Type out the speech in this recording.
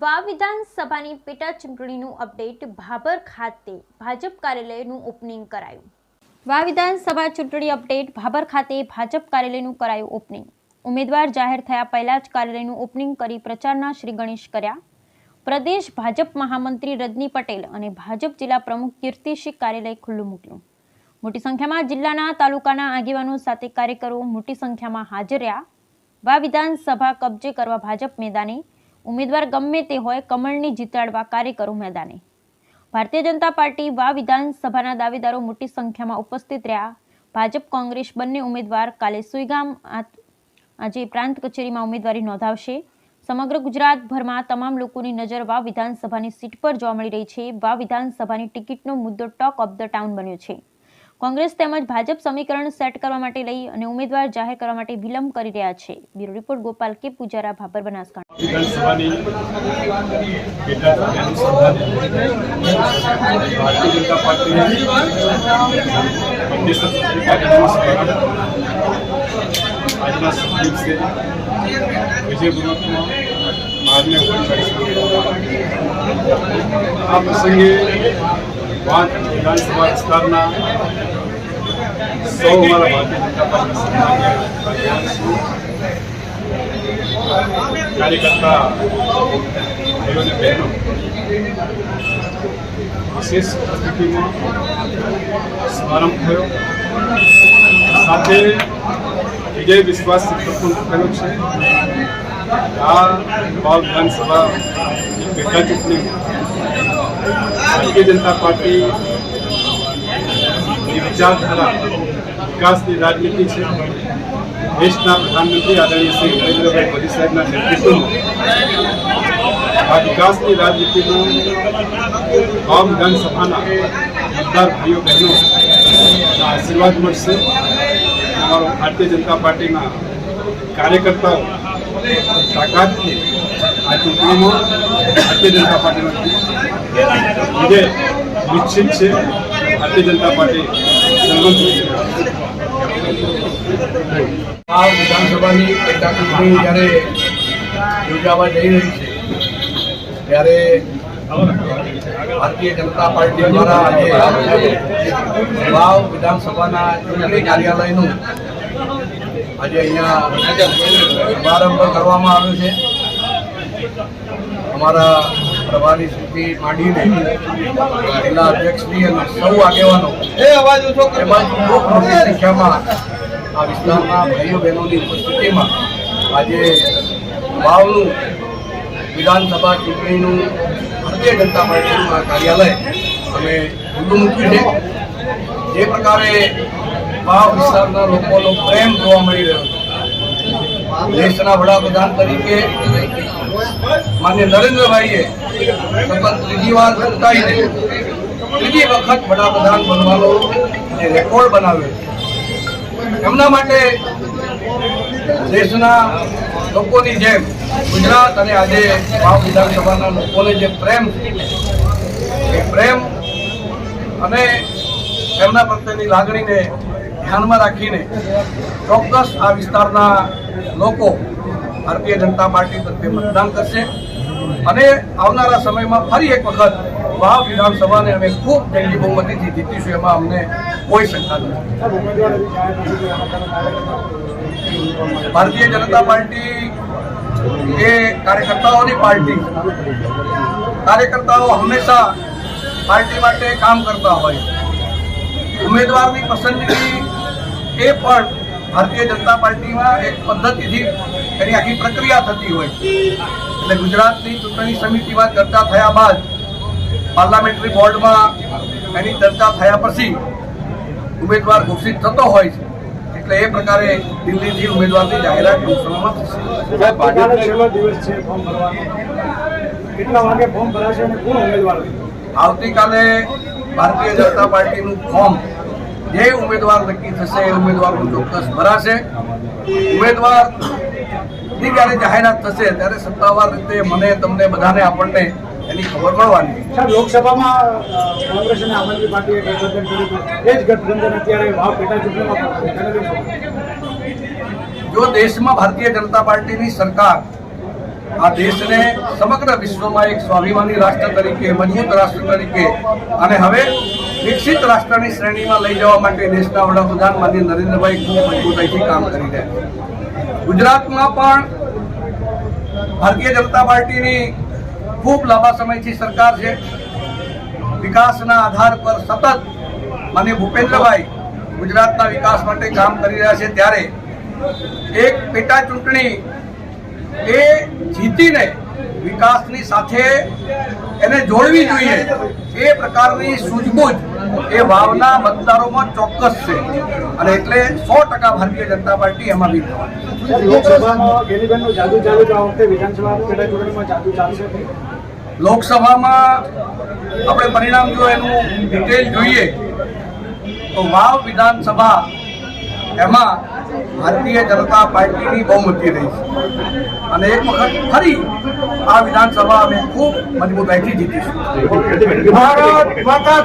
વા વિધાનસભાની પેટા ચૂંટણીનું અપડેટ ભાભર ખાતે ભાજપ કાર્યાલયનું ઓપનિંગ કરાયું. વા વિધાનસભા ચૂંટણી અપડેટ ભાભર ખાતે ભાજપ કાર્યાલયનું કરાયું ઓપનિંગ. ઉમેદવાર જાહેર થયા પહેલા જ કાર્યાલયનું ઓપનિંગ કરી પ્રચારના શ્રી ગણેશ કર્યા. પ્રદેશ ભાજપ મહામંત્રી રજની પટેલ અને ભાજપ જિલ્લા પ્રમુખ કીર્તિસિંહ કાર્યાલય ખુલ્લું મૂક્યું. મોટી સંખ્યામાં જિલ્લાના તાલુકાના આગેવાનો સાથે કાર્યકરો મોટી સંખ્યામાં હાજર રહ્યા. વા વિધાનસભા કબજે કરવા ભાજપ મેદાને ઉમેદવાર ગમે તે હોય કમળની જીતાડવા કાર્યકરો મેદાને. ભારતીય જનતા પાર્ટી વા વિધાનસભાના દાવેદારો મોટી સંખ્યામાં ઉપસ્થિત રહ્યા. ભાજપ કોંગ્રેસ બંને ઉમેદવાર કાલે સુઈગામ આજે પ્રાંત કચેરીમાં ઉમેદવારી નોંધાવશે. સમગ્ર ગુજરાતભરમાં તમામ લોકોની નજર વા વિધાનસભાની સીટ પર જોવા મળી રહી છે. વા વિધાનસભાની ટિકિટનો મુદ્દો ટોક ઓફ ધ ટાઉન બન્યો છે. કોંગ્રેસ તેમજ ભાજપ સમીકરણ સેટ કરવા માટે લઈ અને ઉમેદવાર જાહેર કરવા માટે વિલંબ કરી રહ્યા છે. બ્યુરો રિપોર્ટ, ગોપાલ કે પૂજારા, ભાભર બનાસકાંઠા. આ પ્રસંગે વાંક વિધાનસભા વિસ્તારના સૌ અમારા ભારતીય જનતા પાર્ટી કાર્યકર્તા ભાઈઓને બહેનો, વિશેષ ઉપસ્થિતિમાં શુભારંભ થયો. સાથે વિજય વિશ્વાસ પણ થયો છે. આ વાવ વિધાનસભા પેટા ભારતીય જનતા પાર્ટી ની વિચારધારા વિકાસની રાજનીતિ છે. દેશના પ્રધાનમંત્રી આદરણીય શ્રી નરેન્દ્રભાઈ મોદી સાહેબના નેતૃત્વમાં આ વિકાસની રાજનીતિનું વાવ વિધાનસભાના મતદાર ભાઈઓ બહેનો આશીર્વાદ મળશે. અમારો ભારતીય જનતા પાર્ટીના કાર્યકર્તાઓ તાકાતથી આ ચૂંટણીમાં ભારતીય જનતા પાર્ટીનો જે નિશ્ચિત છે ભારતીય જનતા પાર્ટી આ વિધાનસભાની પેટા ચૂંટણી જ્યારે યોજાવા જઈ રહી છે, ત્યારે ભારતીય જનતા પાર્ટી દ્વારા આજે વાવ વિધાનસભાના ચૂંટણી કાર્યાલયનું આજે અહીંયા શુભારંભ કરવામાં આવ્યો છે. અમારા પ્રભારી સુધી માંડીને જિલ્લા અધ્યક્ષની અને સૌ આગેવાનો તેમજ ખૂબ મોટી સંખ્યામાં આ વિસ્તારના ભાઈઓ બહેનોની ઉપસ્થિતિમાં આજે વાવનું વિધાનસભા ચૂંટણીનું ભારતીય જનતા પાર્ટીનું કાર્યાલય અમે ખુલ્લું મૂક્યું છે. જે પ્રકારે વાવ વિસ્તારના લોકોનો પ્રેમ જોવા મળી રહ્યો છે. દેશના વડાપ્રધાન તરીકે માન્ય નરેન્દ્રભાઈએ સતત ત્રીજી વાર ચૂંટાઈને ત્રીજી વખત વડાપ્રધાન બનવાનો જે રેકોર્ડ બનાવ્યો એમના માટે દેશના લોકોની જેમ ગુજરાત અને આજે વાવ વિધાનસભાના લોકોને જે પ્રેમ એ પ્રેમ અને એમના પ્રત્યેની લાગણીને ધ્યાનમાં રાખીને ચોક્કસ આ વિસ્તારના લોકો ભારતીય જનતા પાર્ટી પ્રત્યે મતદાન કરશે. અને આવનારા સમયમાં ફરી એક વખત મહા વિધાનસભાને અમે ખૂબ જંગી બહુમતીથી જીતીશું, એમાં અમને કોઈ શંકા નથી. ભારતીય જનતા પાર્ટી એ કાર્યકર્તાઓની પાર્ટી. કાર્યકર્તાઓ હંમેશા પાર્ટી માટે કામ કરતા હોય. ઉમેદવારની પસંદગી એ પણ ભારતીય જનતા પાર્ટીમાં એક પદ્ધતિથી એની આખી પ્રક્રિયા થતી હોય એટલે ગુજરાતની ચૂંટણી સમિતિમાં ચર્ચા થયા બાદ પાર્લામેન્ટરી બોર્ડમાં એની ચર્ચા થયા પછી ઉમેદવાર ઘોષિત થતો હોય છે. એટલે એ પ્રકારે દિલ્હીથી ઉમેદવારની જાહેરાત કેટલા વાગે ફોર્મ ભરાશે અને કોણ ઉમેદવાર? આવતીકાલે ભારતીય જનતા પાર્ટીનું ફોર્મ જે ઉમેદવાર નક્કી થશે એ ઉમેદવારનું ચોક્કસ ભરાશે. ઉમેદવારની જ્યારે જાહેરાત થશે ત્યારે સત્તાવાર રીતે મને તમને બધાને આપણને એની ખબર પડવાની. સાહેબ લોકસભામાં કોંગ્રેસ અને આમ આદમી પાર્ટીએ ગઠબંધન કર્યું એ જ ગઠબંધન અત્યારે ભાવ પેટા ચૂંટણીમાં જો દેશમાં ભારતીય જનતા પાર્ટીની સરકાર આ દેશને સમગ્ર વિશ્વમાં એક સ્વાભિમાની રાષ્ટ્ર તરીકે મજબૂત રાષ્ટ્ર તરીકે અને હવે વિકસિત રાષ્ટ્રની શ્રેણીમાં લઈ જવા માટે દેશના વડાપ્રધાન માનીય નરેન્દ્રભાઈ ખૂબ મજબૂતાઈથી કામ કરી રહ્યા ગુજરાતમાં પણ ભારતીય જનતા પાર્ટીની ખૂબ લાંબા સમયથી સરકાર છે. વિકાસના આધાર પર સતત માનીય ભૂપેન્દ્રભાઈ ગુજરાતના વિકાસ માટે કામ કરી રહ્યા છે ત્યારે એક પેટા ચૂંટણી એ જીતીને વિકાસની સાથે એને જોડવી જોઈએ. એ પ્રકારની સૂઝબૂઝ એ ભાવના મતદારોમાં ચોક્કસ છે. અને એટલે સો ટકા ભારતીય જનતા પાર્ટી એમાં જાદુ ચાલશે લોકસભામાં આપણે પરિણામ જો એનું ડિટેલ જોઈએ તો વાવ વિધાનસભા એમાં ભારતીય જનતા પાર્ટીની બહુમતી રહી છે. અને એક વખત ફરી આ વિધાનસભા અમે ખૂબ મજબૂતાઈથી જીતીશું. ભારત માતા